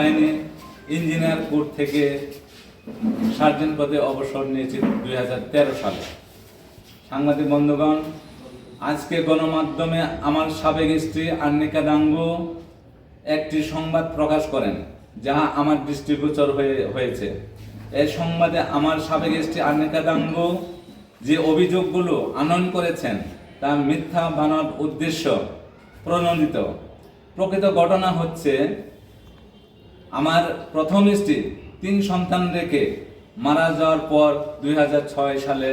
বাহিনী engineer court থেকে sergeant পদে অবসর নিয়েছি দুই সালে। সাংবাদিক বন্ধুগণ, আজকে গণমাধ্যমে আমার সাবেক স্ত্রী আর্নিকা দাঙ্গু একটি সংবাদ প্রকাশ করেন, যাহা আমার দৃষ্টিগোচর হয়ে, হয়েছে। এই সংবাদে আমার সাবেক স্ত্রী আর্নিকা দাঙ্গু যে অভিযোগগুলো আনয়ন করেছেন তা মিথ্যা বানার উদ্দেশ্য প্রণোদিত। প্রকৃত ঘটনা হচ্ছে আমার প্রথম স্ত্রী, তিন সন্তান রেখে মারা যাওয়ার পর দুই হাজার ছয় সালে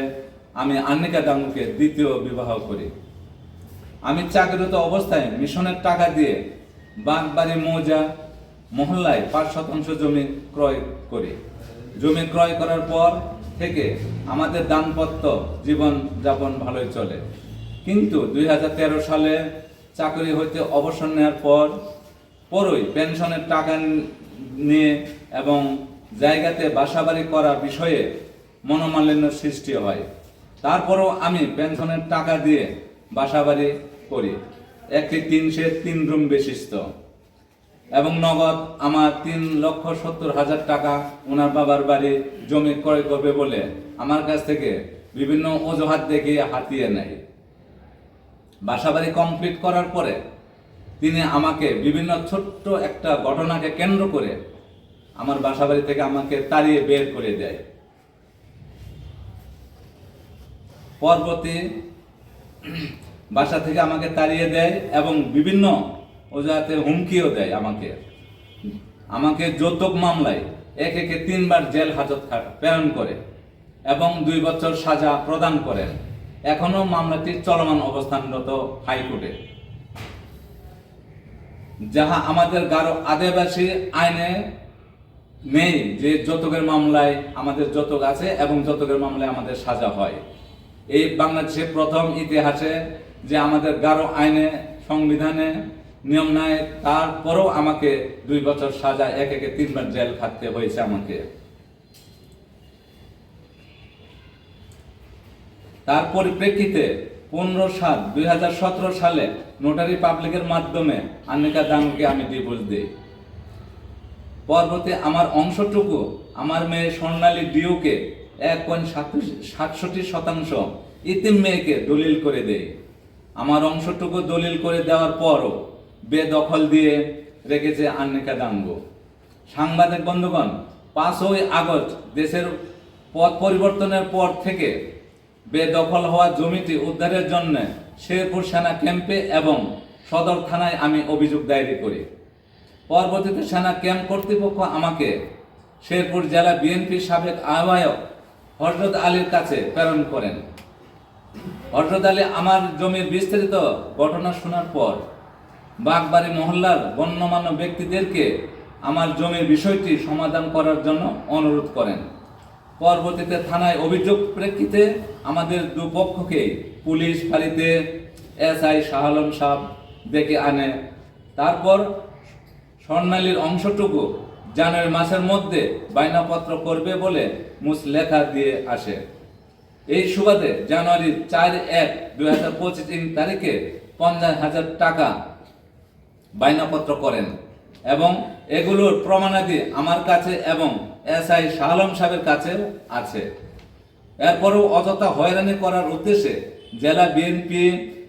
আমি আন্নিকা দাঙ্গুকে দ্বিতীয় বিবাহ করি। আমি চাকরিরত অবস্থায় মিশনের টাকা দিয়ে বাগবাড়ি, মৌজা, মহল্লায় পাঁচ শতাংশ জমি ক্রয় করি। জমি ক্রয় করার পর থেকে আমাদের দাম্পত্য জীবন যাপন ভালোই চলে। কিন্তু দুই হাজার তেরো সালে চাকরি হইতে অবসর নেওয়ার পর পরই পেনশনের টাকা নিয়ে এবং জায়গাতে বাসাবাড়ি করার বিষয়ে মনোমালিন্য সৃষ্টি হয়। তারপরও আমি পেনশনের টাকা দিয়ে বাসাবাড়ি করি। একটি তিন সেট তিন রুম বিশিষ্ট। এবং নগদ আমার তিন লক্ষ সত্তর হাজার টাকা ওনার বাবার বাড়ি জমি ক্রয় করবে বলে আমার কাছ থেকে বিভিন্ন অজুহাত দেখিয়ে হাতিয়ে নেয়। বাসাবাড়ি কমপ্লিট করার পরে তিনি আমাকে বিভিন্ন ছোট্ট একটা ঘটনাকে কেন্দ্র করে আমার বাসাবাড়ি থেকে আমাকে তাড়িয়ে বের করে দেয়। পরবর্তী বাসা থেকে আমাকে তাড়িয়ে দেয় এবং বিভিন্ন অজুহাতে হুমকিও দেয় আমাকে। আমাকে যৌতুক মামলায় এক একে তিনবার জেল হাজত প্রেরণ করে এবং দুই বছর সাজা প্রদান করেন। এখনও মামলাটি চলমান অবস্থানরত হাইকোর্টে। যাহা আমাদের গারো আদিবাসী আইনে নেই, যে যৌতুকের মামলায় আমাদের যৌতুক আছে এবং যৌতুকের মামলায় আমাদের সাজা হয়। এই বাংলাদেশে প্রথম ইতিহাসে যে আমাদের গারো আইনে সংবিধানে নিয়ম নাই, তারপরও আমাকে দুই বছর সাজা, এক একে তিনবার জেল খাটতে হয়েছে আমাকে। তার পরিপ্রেক্ষিতে পনেরো সাত, দুই সালে নোটারি পাবলিকের মাধ্যমে আন্নিকা দাঙ্গুকে আমি ডিভোর্স দিই। পরবর্তী আমার অংশটুকু আমার মেয়ে স্বর্ণালী ডিউকে এক পয়েন্ট সাতষট্টি শতাংশ ইতিম মেয়েকে দলিল করে দেয় আমার অংশটুকু দলিল করে দেওয়ার পরও বেদখল দিয়ে রেখেছে আন্নিকা দাঙ্গু সাংবাদিক বন্ধুগণ, পাঁচই আগস্ট দেশের পথ পরিবর্তনের পর থেকে বেদখল হওয়া জমিটি উদ্ধারের জন্য শেরপুর সেনা ক্যাম্পে এবং সদর থানায় আমি অভিযোগ দায়ের করি। পরবর্তীতে সেনা ক্যাম্প কর্তৃপক্ষ আমাকে শেরপুর জেলা বিএনপির সাবেক আহ্বায়ক হজরত আলীর কাছে প্রেরণ করেন। হজরত আলী আমার জমির বিস্তারিত ঘটনা শোনার পর বাগবাড়ি মহল্লার গণ্যমান্য ব্যক্তিদেরকে আমার জমির বিষয়টি সমাধান করার জন্য অনুরোধ করেন। পরবর্তীতে থানায় অভিযোগ প্রেক্ষিতে আমাদের দুপক্ষকে পুলিশ ফাঁড়িতে এসআই শাহ আলম সাহ ডেকে আনে। তারপর স্বর্ণালীর অংশটুকু জানুয়ারি মাসের মধ্যে বায়নাপত্র করবে বলে মুস লেখা দিয়ে আসে। এই সুবাদে জানুয়ারি চার এক দুই হাজার পঁচিশ তারিখে পঞ্চাশ হাজার টাকা বায়নাপত্র করেন। এবং এগুলোর প্রমাণাদি আমার কাছে এবং এস আই আলম সাহেবের কাছে আছে। এরপরও অযথা হয়রানি করার উদ্দেশ্যে জেলা বিএনপি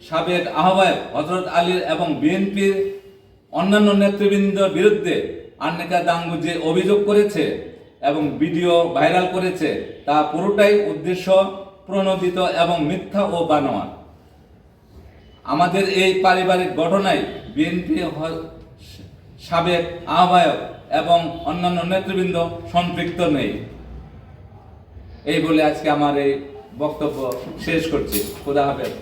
সাবেক আহ্বায়ক হজরত আলীর এবং বিএনপির অন্যান্য নেতৃবৃন্দের বিরুদ্ধে আন্নিকা দাঙ্গু যে অভিযোগ করেছে এবং ভিডিও ভাইরাল করেছে, তা পুরোটাই উদ্দেশ্য প্রণোদিত এবং মিথ্যা ও বানোয়া আমাদের এই পারিবারিক ঘটনায় বিএনপি সাবেক আহ্বায়ক এবং অন্যান্য নেতৃবৃন্দ সম্পৃক্ত নেই। এই বলে আজকে আমার এই বক্তব্য শেষ করছি। খুদা হাফেজ।